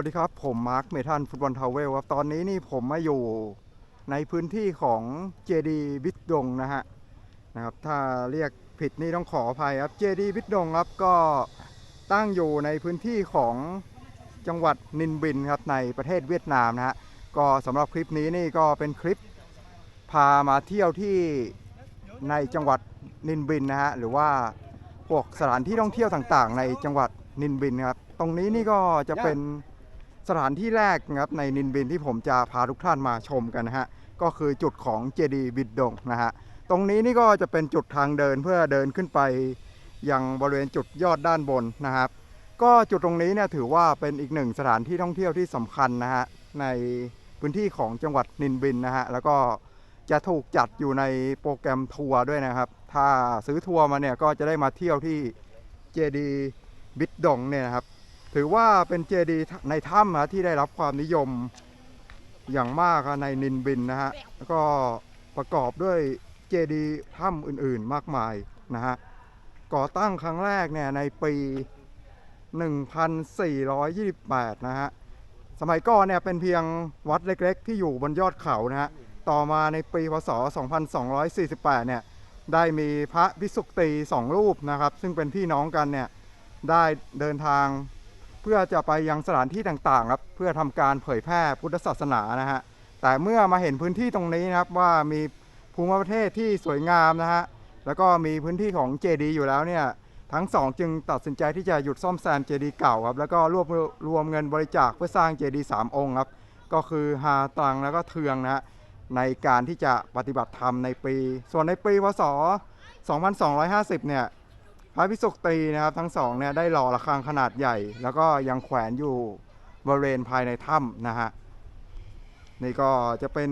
วัสดีครับ ผมมาร์คเมทันฟุตบอลทาวเวลครับ ตอนนี้นี่ผมมาอยู่ในพื้นที่ของเจดีบิดดงนะฮะนะครับ ถ้าเรียกผิดนี่ต้องขออภัยครับเจดีบิดดงครับก็ตั้งอยู่ในพื้นที่ของจังหวัดนินบินครับในประเทศเวียดนามนะฮะก็สำหรับคลิปนี้นี่ก็เป็นคลิปพามาเที่ยวที่ในจังหวัดนินบินนะฮะหรือว่าพวกสถานที่ท่องเที่ยวต่างๆ ในจังหวัดนินบินครับ ตรงนี้นี่ก็จะเป็น สถานที่แรกนะครับในนินบินที่ผมจะพาทุกท่านมาชมกันนะฮะก็คือจุดของเจดีบิดดงนะฮะตรงนี้นี่ก็จะเป็นจุดทางเดินเพื่อเดินขึ้นไปยังบริเวณจุดยอดด้านบนนะครับ ก็จุดตรงนี้เนี่ยถือว่าเป็นอีกหนึ่งสถานที่ท่องเที่ยวที่สำคัญนะฮะในพื้นที่ของจังหวัดนินบินนะฮะแล้วก็จะถูกจัดอยู่ในโปรแกรมทัวร์ด้วยนะครับ ถ้าซื้อทัวร์มาเนี่ยก็จะได้มาเที่ยวที่เจดีบิดดงเนี่ยนะครับ ถือว่าเป็นเจดีย์ในถ้ำนะที่ได้รับความนิยมอย่างมากในนินบินนะฮะแล้วก็ประกอบด้วยเจดีย์ถ้ำอื่นๆมากมายนะฮะก่อตั้งครั้งแรกเนี่ยในปี 1428 นะฮะสมัยก่อนเนี่ยเป็นเพียงวัดเล็กๆ ที่อยู่บนยอดเขานะฮะต่อมาในปีพศ 2248 เนี่ยได้มีพระภิกษุตีสองรูปนะครับ ซึ่งเป็นพี่น้องกันเนี่ยได้เดินทาง เพื่อจะไปยังสถานที่ต่างๆครับเพื่อทำการเผยแพร่พุทธศาสนานะฮะแต่เมื่อมาเห็นพื้นที่ตรงนี้นะครับว่ามีภูมิประเทศที่สวยงามนะฮะแล้วก็มีพื้นที่ของเจดีย์อยู่แล้วเนี่ยทั้งสองจึงตัดสินใจที่จะหยุดซ่อมแซมเจดีย์เก่าครับแล้วก็รวบรวมเงินบริจาคเพื่อสร้างเจดีย์สามองค์ครับก็คือฮาตังแล้วก็เทืองนะฮะในการที่จะปฏิบัติธรรมในปี ส่วนในปีพศ 2250 เนี่ย พระพิสุกตรีนะครับทั้งสองเนี่ยได้หล่อระฆังขนาดใหญ่ แล้วก็ยังแขวนอยู่บริเวณภายในถ้ำนะฮะนี่ก็จะเป็น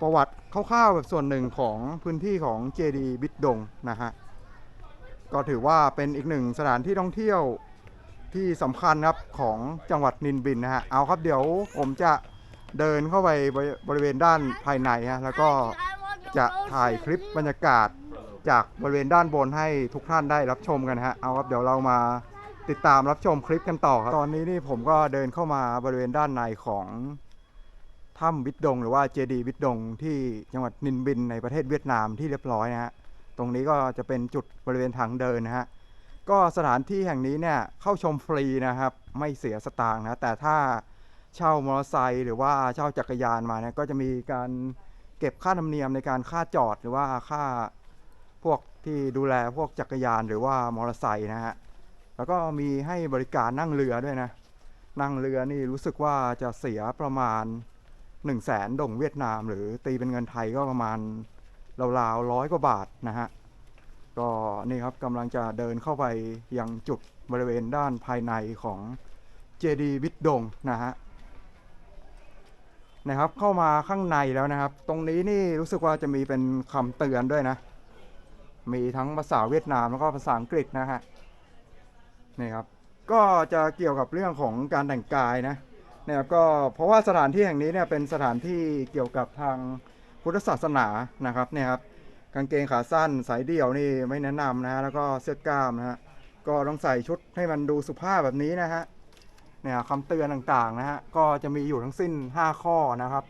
ประวัติคร่าวๆแบบส่วนหนึ่งของพื้นที่ของเจดีบิดดงนะฮะก็ถือว่าเป็นอีกหนึ่งสถานที่ท่องเที่ยวที่สำคัญครับของจังหวัดนินบินนะฮะเอาครับเดี๋ยวผมจะเดินเข้าไปบริเวณด้านภายในฮะแล้วก็จะถ่ายคลิปบรรยากาศ จากบริเวณด้านบนให้ทุกท่านได้รับชมกันฮะเอาครับเดี๋ยวเรามาติดตามรับชมคลิปกันต่อครับ ตอนนี้นี่ผมก็เดินเข้ามาบริเวณด้านในของถ้ำวิดดง หรือว่าเจดีวิดดง ที่จังหวัดนินบินในประเทศเวียดนามที่เรียบร้อยนะฮะตรงนี้ก็จะเป็นจุดบริเวณทางเดินนะฮะก็สถานที่แห่งนี้เนี่ยเข้าชมฟรีนะครับ ไม่เสียสตางค์นะแต่ถ้าเช่ามอเตอร์ไซค์หรือว่าเช่าจักรยานมาเนี่ยก็จะมีการเก็บค่าธรรมเนียมในการค่าจอดหรือว่าค่า ที่ดูแลพวกจักรยานหรือว่ามอเตอร์ไซค์นะฮะ แล้วก็มีให้บริการนั่งเรือด้วยนะ นั่งเรือนี่รู้สึกว่าจะเสียประมาณ1นึ่งแสนดงเวียดนาม หรือตีเป็นเงินไทยก็ประมาณราวๆร้อยกว่าบาทนะฮะ ก็นี่ครับกำลังจะเดินเข้าไปยังจุดบริเวณด้านภายในของเจดีวิดดงนะฮะนะครับเข้ามาข้างในแล้วนะครับ ตรงนี้นี่รู้สึกว่าจะมีเป็นคำเตือนด้วยนะ มีทั้งภาษาเวียดนามแล้วก็ภาษาอังกฤษนะฮะนี่ครับก็จะเกี่ยวกับเรื่องของการแต่งกายนะเนี่ยก็เพราะว่าสถานที่แห่งนี้เนี่ยเป็นสถานที่เกี่ยวกับทางพุทธศาสนานะครับเนี่ยครับกางเกงขาสั้นสายเดี่ยวนี่ไม่แนะนำนะฮะแล้วก็เสื้อกล้ามนะฮะก็ต้องใส่ชุดให้มันดูสุภาพแบบนี้นะฮะเนี่ยคำเตือนต่างๆนะฮะก็จะมีอยู่ทั้งสิ้น 5 ข้อนะครับ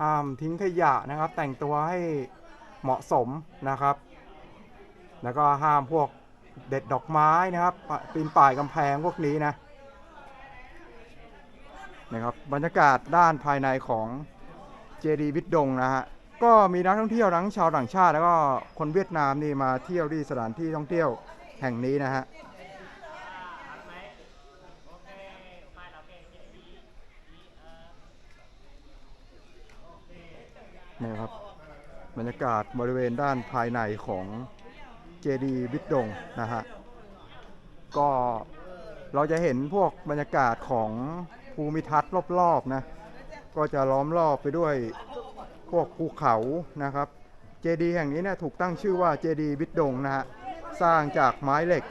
ห้ามทิ้งขยะนะครับ แต่งตัวให้เหมาะสมนะครับ แล้วก็ห้ามพวกเด็ดดอกไม้นะครับปีนป่ายกำแพงพวกนี้นะนะครับบรรยากาศด้านภายในของเจดีวิดดงนะฮะก็มีนักท่องเที่ยวทั้งชาวต่างชาติ แล้วก็คนเวียดนามนี่มาเที่ยวที่สถานที่ท่องเที่ยวแห่งนี้นะฮะนี่ครับบรรยากาศบริเวณด้านภายในของเดีบิดดงนะฮะก็เราจะเห็นพวกบรรยากาศของภูมิทัศน์รอบๆนะก็จะล้อมรอบไปด้วยพวกภูเขานะครับเจดีแห่งนี้เนี่ยถูกตั้งชื่อว่าเจดีบิดดงนะฮะสร้างจากไม้เหล็ก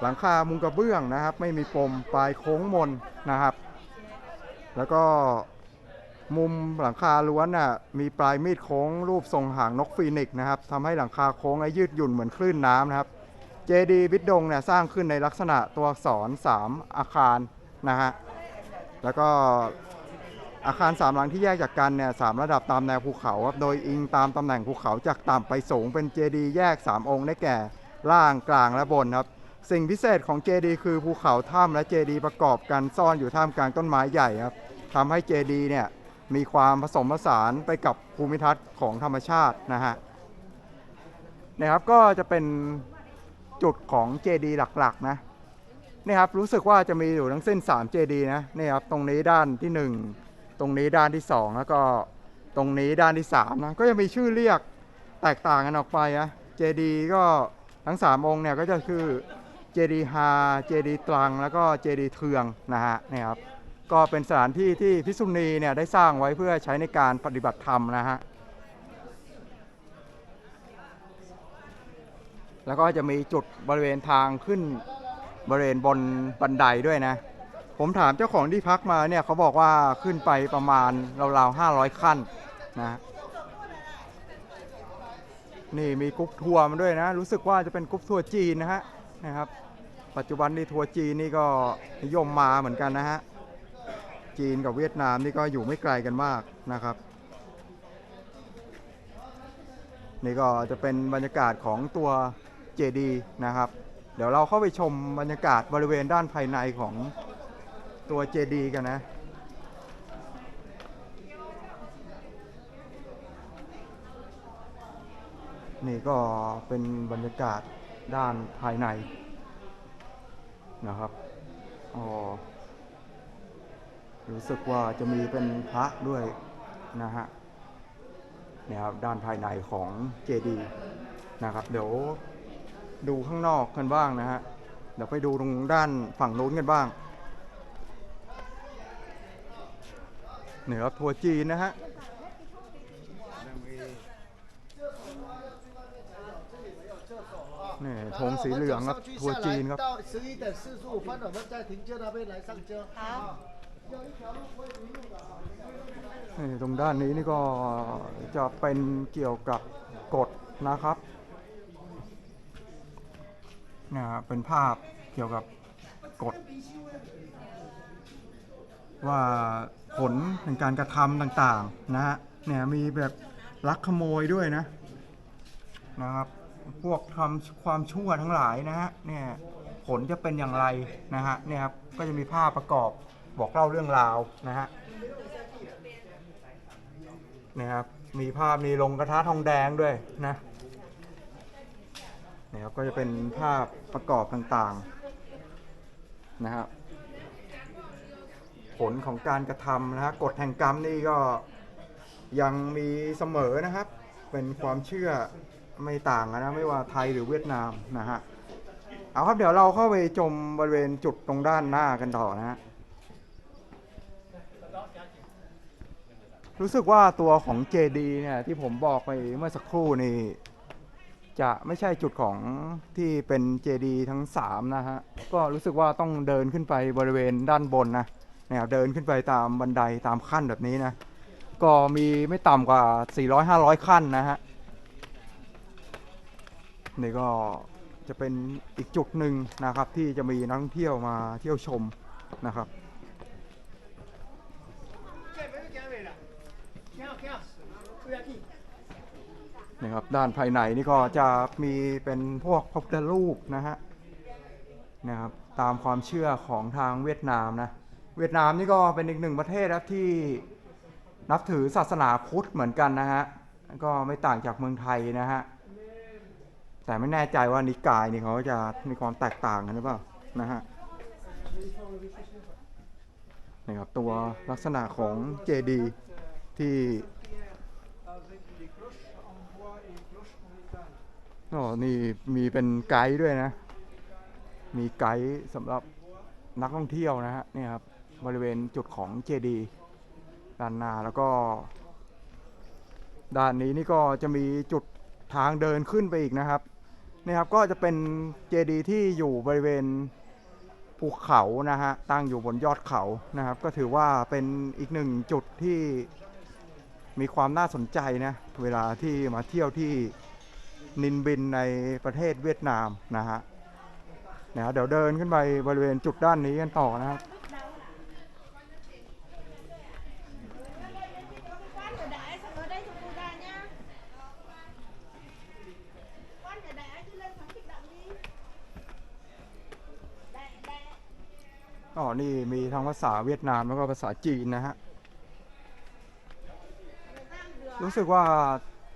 หลังคามุงกระเบื้องนะครับ ไม่มีปมปลายโค้งมนนะครับ แล้วก็ มุมหลังคาล้วนน่ะมีปลายมีดโค้งรูปทรงหางนกฟีนิกซ์นะครับทำให้หลังคาโค้งและยืดหยุ่นเหมือนคลื่นน้ำนะครับเจดีบิดดงเนี่ยสร้างขึ้นในลักษณะตัวอักษร 3 อาคารนะฮะแล้วก็อาคารสามหลังที่แยกจากกันเนี่ยสามระดับตามแนวภูเขาครับโดยอิงตามตำแหน่งภูเขาจากต่ำไปสูงเป็นเจดีแยก 3 องค์ได้แก่ล่างกลางและบนครับสิ่งพิเศษของเจดีคือภูเขาถ้ำและเจดีประกอบกันซ่อนอยู่ท่ามกลางต้นไม้ใหญ่ครับทำให้เจดีเนี่ย มีความผสมผสานไปกับภูมิทัศน์ของธรรมชาตินะฮะนะครับก็จะเป็นจุดของเจดีย์หลักๆนะนี่ครับรู้สึกว่าจะมีอยู่ทั้งเส้น3เจดีย์นะนี่ครับตรงนี้ด้านที่ 1 ตรงนี้ด้านที่ 2 แล้วก็ตรงนี้ด้านที่3นะก็จะมีชื่อเรียกแตกต่างกันออกไปนะเจดีย์ก็ทั้ง 3 องค์เนี่ยก็จะคือเจดีฮาเจดีตรัง แล้วก็เจดีเทืองนะฮะนี่ครับ ก็เป็นสถานที่ที่พิษุณีเนี่ยได้สร้างไว้เพื่อใช้ในการปฏิบัติธรรมนะฮะ แล้วก็จะมีจุดบริเวณทางขึ้นบริเวณบนบันไดด้วยนะ ผมถามเจ้าของที่พักมาเนี่ยเขาบอกว่าขึ้นไปประมาณราวๆ500 ขั้นนะ นี่มีกรุ๊ปทัวร์มาด้วยนะ รู้สึกว่าจะเป็นกรุ๊ปทัวร์จีนนะฮะนะครับ ปัจจุบันนี่ทัวร์จีนนี่ก็นิยมมาเหมือนกันนะฮะ จีนกับเวียดนามนี่ก็อยู่ไม่ไกลกันมากนะครับ นี่ก็จะเป็นบรรยากาศของตัวเจดีนะครับ เดี๋ยวเราเข้าไปชมบรรยากาศบริเวณด้านภายในของตัวเจดีกันนะนี่ก็เป็นบรรยากาศด้านภายในนะครับ อ๋อ รู้สึกว่าจะมีเป็นพระด้วยนะฮะเนี่ยครับด้านภายในของเจดีนะครับ เดี๋ยวดูข้างนอกกันบ้างนะฮะเดี๋ยวไปดูตรงด้านฝั่งโน้นกันบ้างเนี่ยครับทัวร์จีนนะฮะนี่ธงสีเหลืองครับทัวร์จีนครับ ตรงด้านนี้นี่ก็จะเป็นเกี่ยวกับกฎนะครับนะเป็นภาพเกี่ยวกับกฎว่าผลแห่งการกระทำต่างๆนะฮะเนี่ยมีแบบลักขโมยด้วยนะนะครับ พวกทำความชั่วทั้งหลายนะฮะเนี่ยผลจะเป็นอย่างไรนะฮะเนี่ยครับก็จะมีภาพประกอบ บอกเล่าเรื่องราวนะฮะนะครับมีภาพมีลงกระทะทองแดงด้วยนะนะครับก็จะเป็นภาพประกอบต่างๆนะครับผลของการกระทำนะฮะกฎแห่งกรรมนี่ก็ยังมีเสมอนะครับ เป็นความเชื่อไม่ต่างนนะไม่ว่าไทยหรือเวียดนามนะฮะเอาครับเดี๋ยวเราเข้าไปชมบริเวณจุดตรงด้านหน้ากันต่อนะฮะ รู้สึกว่าตัวของ JD เนี่ยที่ผมบอกไปเมื่อสักครู่นี่จะไม่ใช่จุดของที่เป็น JD ทั้ง 3 นะฮะ ก็รู้สึกว่าต้องเดินขึ้นไปบริเวณด้านบนนะเนี่ยเดินขึ้นไปตามบันไดตามขั้นแบบนี้นะ ก็มีไม่ต่ำกว่า 400-500 ขั้นนะฮะ นี่ก็จะเป็นอีกจุดหนึ่งนะครับที่จะมีนักท่องเที่ยวมาเที่ยวชมนะครับ นะครับด้านภายในนี่ก็จะมีเป็นพวกพระพุทธรูปนะฮะนะครับตามความเชื่อของทางเวียดนามนะเวียดนามนี่ก็เป็นอีกหนึ่งประเทศครับที่นับถือศาสนาพุทธเหมือนกันนะฮะก็ไม่ต่างจากเมืองไทยนะฮะแต่ไม่แน่ใจว่านิกายนี่เขาจะมีความแตกต่างกันหรือเปล่านะฮะนี่ครับตัวลักษณะของเจดีที่ อ๋อนี่มีเป็นไกด์ด้วยนะ มีไกด์สำหรับนักท่องเที่ยวนะฮะเนี่ยครับบริเวณจุดของเจดีด้านหน้าแล้วก็ ด้านนี้นี่ก็จะมีจุดทางเดินขึ้นไปอีกนะครับเนี่ยครับก็จะเป็นเจดีที่อยู่บริเวณภูเขานะฮะตั้งอยู่บนยอดเขานะครับ ก็ถือว่าเป็นอีกหนึ่งจุดที่มีความน่าสนใจนะเวลาที่มาเที่ยวที่ นินบินในประเทศเวียดนามนะฮะนะเดี๋ยวเดินขึ้นไปบริเวณจุดด้านนี้กันต่อนะครับอ๋อ นี่มีทั้งภาษาเวียดนามแล้วก็ภาษาจีนนะฮะ รู้สึกว่า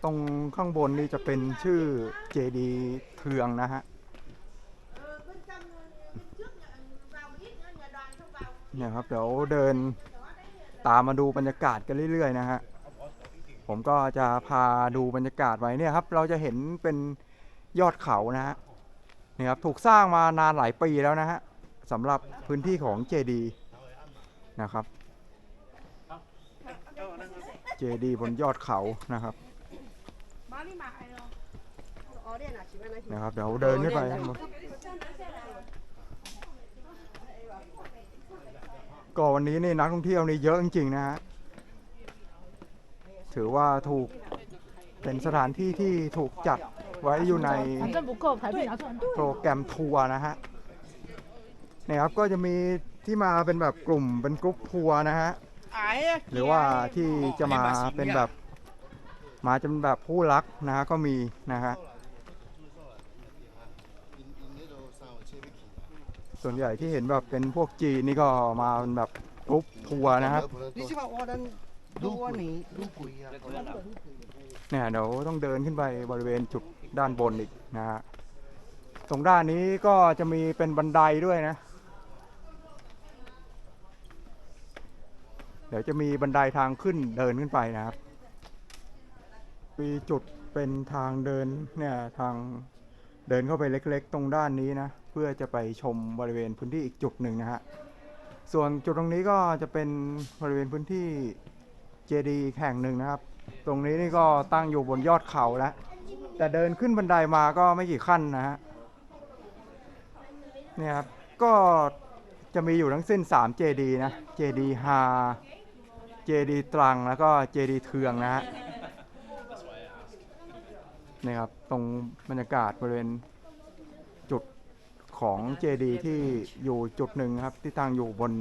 ตรงข้างบนนี่จะเป็นชื่อเจดีเทืองนะฮะเนี่ยครับเดี๋ยวเดินตามมาดูบรรยากาศกันเรื่อยๆนะฮะผมก็จะพาดูบรรยากาศไว้เนี่ยครับ เราจะเห็นเป็นยอดเขานะฮะเนี่ยครับถูกสร้างมานานหลายปีแล้วนะฮะสำหรับพื้นที่ของเจดีนะครับ เจดีบนยอดเขานะครับ นะครับ เดี๋ยวเดินขึ้นไปก็วันนี้นี่นักท่องเที่ยวนี่เยอะจริงๆนะฮะ ถือว่าถูกเป็นสถานที่ที่ถูกจัดไว้อยู่ในโปรแกรมทัวร์นะฮะนี่ครับก็จะมีที่มาเป็นแบบกลุ่มเป็นกรุ๊ปทัวร์นะฮะ หรือว่าที่จะมาเป็นแบบ มาจนแบบผู้รักนะฮะก็มีนะฮะส่วนใหญ่ที่เห็นแบบเป็นพวกจีนนี่ก็มาแบบทุบทัวร์นะครับเนี่ยเดี๋ยวต้องเดินขึ้นไปบริเวณจุดด้านบนอีกนะฮะตรงด้านนี้ก็จะมีเป็นบันไดด้วยนะ เดี๋ยวจะมีบันไดทางขึ้นเดินขึ้นไปนะครับ มีจุดเป็นทางเดินเนี่ยทางเดินเข้าไปเล็กๆ ตรงด้านนี้นะ เพื่อจะไปชมบริเวณพื้นที่อีกจุดหนึ่งนะฮะส่วนจุดตรงนี้ก็จะเป็นบริเวณพื้นที่เจดีแห่งหนึ่งนะครับ ตรงนี้นี่ก็ตั้งอยู่บนยอดเขาแล้วแต่เดินขึ้นบันไดมาก็ไม่กี่ขั้นนะฮะเนี่ยครับก็จะมีอยู่ทั้งสิ้น3เจดีนะเจดีฮาเจดีตรังแล้วก็เจดีเทืองนะฮะ นี่ครับตรงบรรยากาศบริเวณจุดของเจดีที่อยู่จุดหนึ่งครับ ที่ตั้งอยู่บน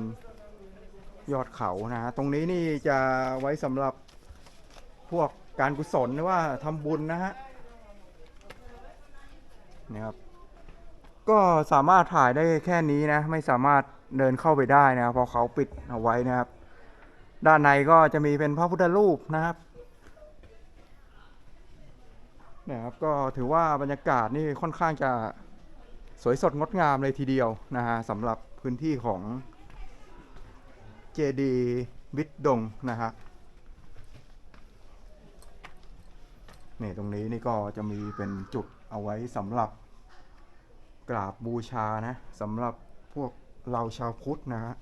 ยอดเขานะฮะตรงนี้นี่จะไว้สำหรับพวกการกุศลหรือว่าทำบุญนะฮะนี่ครับก็สามารถถ่ายได้แค่นี้นะไม่สามารถเดินเข้าไปได้นะครับเพราะเขาปิดเอาไว้นะครับ ด้านในก็จะมีเป็นพระพุทธรูปนะครับเนี่ยครับก็ถือว่าบรรยากาศนี่ค่อนข้างจะสวยสดงดงามเลยทีเดียวนะฮะสำหรับพื้นที่ของเจดีวิดดงนะฮะนี่ตรงนี้นี่ก็จะมีเป็นจุดเอาไว้สำหรับกราบบูชานะสำหรับพวกเราชาวพุทธนะฮะ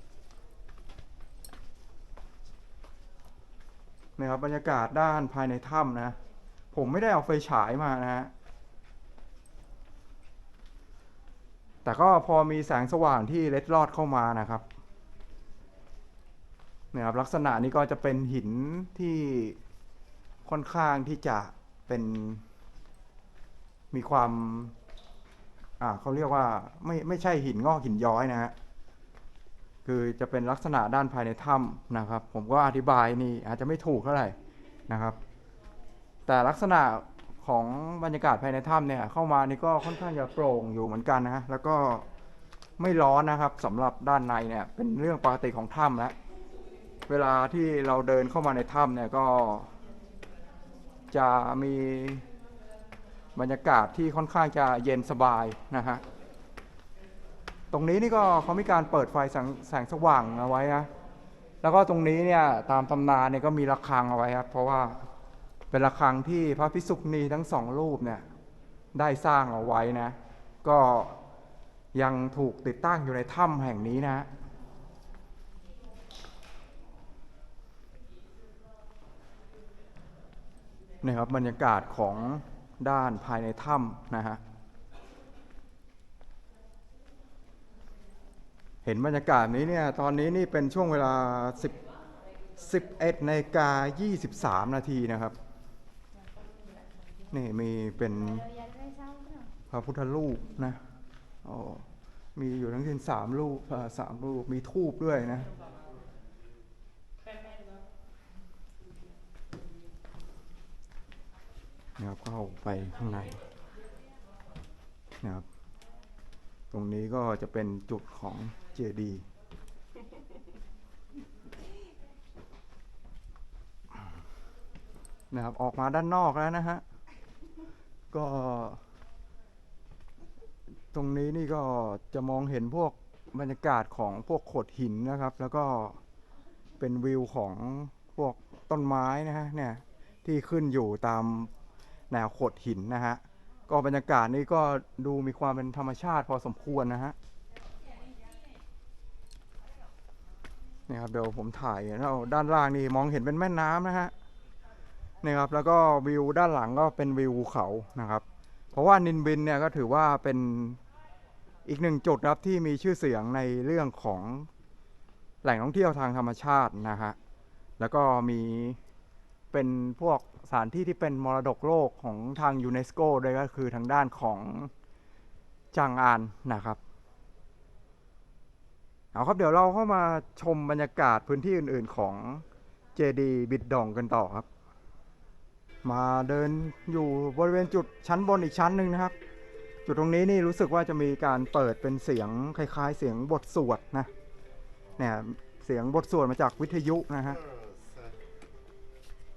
นี่ครับบรรยากาศด้านภายในถ้ำนะ ผมไม่ได้เอาไฟฉายมานะฮะ แต่ก็พอมีแสงสว่างที่เล็ดลอดเข้ามานะครับเนี่ยครับลักษณะนี้ก็จะเป็นหินที่ค่อนข้างที่จะเป็น มีความ อ่าเขาเรียกว่าไม่ไม่ใช่หินงอกหินย้อยนะฮะคือจะเป็นลักษณะด้านภายในถ้ำนะครับ ผมก็อธิบายนี่อาจจะไม่ถูกเท่าไหร่นะครับ แต่ลักษณะของบรรยากาศภายในถ้ำเนี่ยเข้ามานี่ก็ค่อนข้างจะโปร่งอยู่เหมือนกันนะแล้วก็ไม่ร้อนนะครับสำหรับด้านในเนี่ยเป็นเรื่องปกติของถ้ำแล้วเวลาที่เราเดินเข้ามาในถ้ำเนี่ยก็ จะมีบรรยากาศที่ค่อนข้างจะเย็นสบายนะฮะตรงนี้นี่ก็เขามีการเปิดไฟแสงแสงสว่างเอาไว้นะแล้วก็ตรงนี้เนี่ยตามตำนานเนี่ยก็มีระฆังเอาไว้ครับเพราะว่า เป็นระฆังที่พระพิสุกนีทั้งสองรูปเนี่ยได้สร้างเอาไว้นะ ก็ยังถูกติดตั้งอยู่ในถ้ำแห่งนี้นะนี่ครับบรรยากาศของด้านภายในถ้ำนะฮะ เห็นบรรยากาศนี้เนี่ย ตอนนี้นี่เป็นช่วงเวลา 10 11นาฬิกา23 นาทีนะครับ นี่มีเป็นพระพุทธรูปนะอ๋อมีอยู่ทั้งสิ้นสามรูปสามรูป มีทูบด้วยนะ นะครับเข้าไปข้างในนะครับ ตรงนี้ก็จะเป็นจุดของเจดีย์นะครับออกมาด้านนอกแล้วนะฮะ ก็ ตรงนี้นี่ก็จะมองเห็นพวกบรรยากาศของพวกโขดหินนะครับ แล้วก็เป็นวิวของพวกต้นไม้นะฮะเนี่ยที่ขึ้นอยู่ตามแนวโขดหินนะฮะก็บรรยากาศนี้ก็ดูมีความเป็นธรรมชาติพอสมควรนะฮะนี่ครับเดี๋ยวผมถ่ายแล้วด้านล่างนี่มองเห็นเป็นแม่น้ำนะฮะ นี่ครับแล้วก็วิวด้านหลังก็เป็นวิวเขานะครับ เพราะว่านินบินเนี่ยก็ถือว่าเป็นอีกหนึ่งจุดครับที่มีชื่อเสียงในเรื่องของแหล่งท่องเที่ยวทางธรรมชาตินะฮะแล้วก็มีเป็นพวกสถานที่ที่เป็นมรดกโลกของทางยูเนสโกด้วยก็คือทางด้านของจางอานนะครับเอาครับเดี๋ยวเราเข้ามาชมบรรยากาศพื้นที่อื่น ๆ ของเจดีบิดดองกันต่อครับ มาเดินอยู่บริเวณจุดชั้นบนอีกชั้นหนึ่งนะครับ จุดตรงนี้นี่รู้สึกว่าจะมีการเปิดเป็นเสียงคล้าย ๆ เสียงบทสวดนะเนี่ยเสียงบทสวดมาจากวิทยุนะฮะ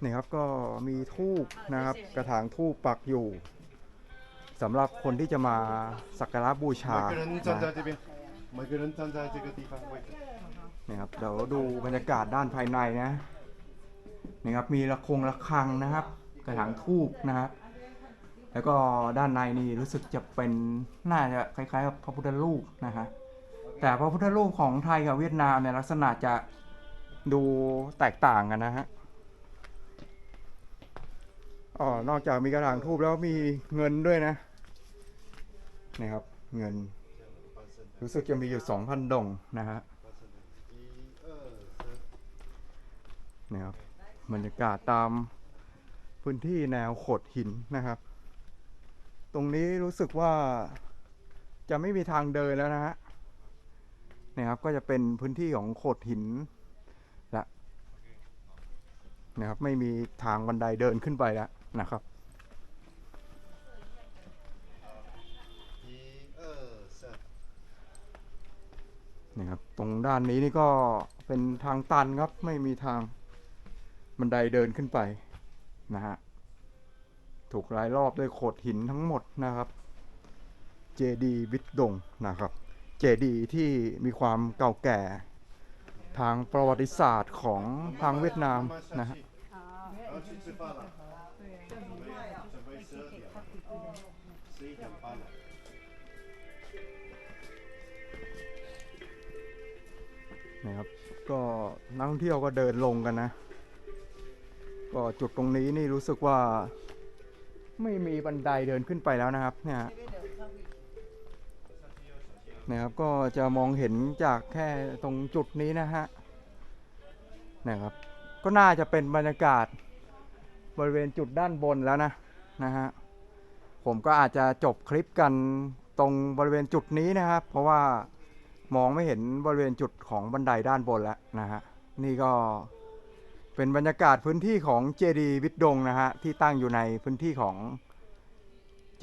นี่ครับก็มีทูบนะครับ กระถางทูบปักอยู่สำหรับคนที่จะมาสักการะบูชาเนี่ยครับเดี๋ยวดูบรรยากาศด้านภายในนะนี่ครับมีระคงระคังนะครับ กระถางทูบนะครับแล้วก็ด้านในนี่รู้สึกจะเป็นน่าจะคล้ายๆกับพระพุทธรูปนะฮะแต่พระพุทธรูปของไทยกับเวียดนามเนี่ยลักษณะจะดูแตกต่างกันนะฮะอ๋อนอกจากมีกระถางทูบแล้วมีเงินด้วยนะนะครับ เงิน รู้สึกจะมีอยู่สองพันดงนะฮะนะครับบรรยากาศตาม พื้นที่แนวโขดหินนะครับ ตรงนี้รู้สึกว่าจะไม่มีทางเดินแล้วนะฮะนะครับก็จะเป็นพื้นที่ของโขดหินละนะครับไม่มีทางบันไดเดินขึ้นไปแล้วนะครับนะครับตรงด้านนี้นี่ก็เป็นทางตันครับไม่มีทางบันไดเดินขึ้นไป นะฮะ ถูกรายรอบด้วยโขดหินทั้งหมดนะครับเจดีวิดดงนะครับ เจดีที่มีความเก่าแก่ทางประวัติศาสตร์ของทางเวียดนามนะฮะนะครับ ก็นักท่องเที่ยวก็เดินลงกันนะ ก็จุดตรงนี้นี่รู้สึกว่า ไม่มีบันไดเดินขึ้นไปแล้วนะครับ เนี่ยนะครับก็จะมองเห็นจากแค่ตรงจุดนี้นะฮะนะครับ ก็น่าจะเป็นบรรยากาศบริเวณจุดด้านบนแล้วนะนะฮะผมก็อาจจะจบคลิปกันตรงบริเวณจุดนี้นะครับ เพราะว่ามองไม่เห็นบริเวณจุดของบันไดด้านบนแล้วนะฮะนี่ก็ เป็นบรรยากาศพื้นที่ของเจดีวิดดงนะฮะที่ตั้งอยู่ในพื้นที่ของ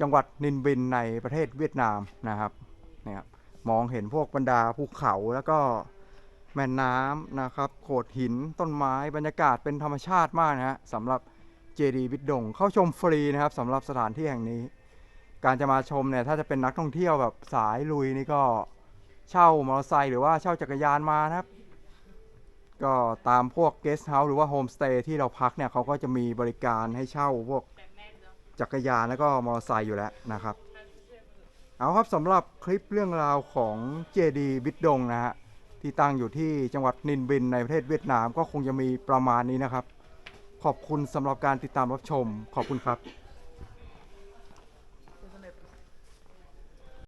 จังหวัดนินบินในประเทศเวียดนามนะครับเนี่ยครับมองเห็นพวกบรรดาภูเขาแล้วก็แม่น้ำนะครับโขดหินต้นไม้บรรยากาศเป็นธรรมชาติมากนะฮะสำหรับเจดีวิดดงเข้าชมฟรีนะครับสำหรับสถานที่แห่งนี้ การจะมาชมเนี่ยถ้าจะเป็นนักท่องเที่ยวแบบสายลุยนี่ก็เช่ามอเตอร์ไซค์หรือว่าเช่าจักรยานมานะครับ ก็ตามพวกเกสต์เฮาส์หรือว่าโฮมสเตย์ที่เราพักเนี่ยเขาก็จะมีบริการให้เช่าพวกจักรยานแล้วก็มอเตอร์ไซค์อยู่แล้วนะครับ เอาครับสำหรับคลิปเรื่องราวของเจดีบิดดงนะฮะที่ตั้งอยู่ที่จังหวัดนินบินในประเทศเวียดนามก็คงจะมีประมาณนี้นะครับ ขอบคุณสำหรับการติดตามรับชมขอบคุณครับ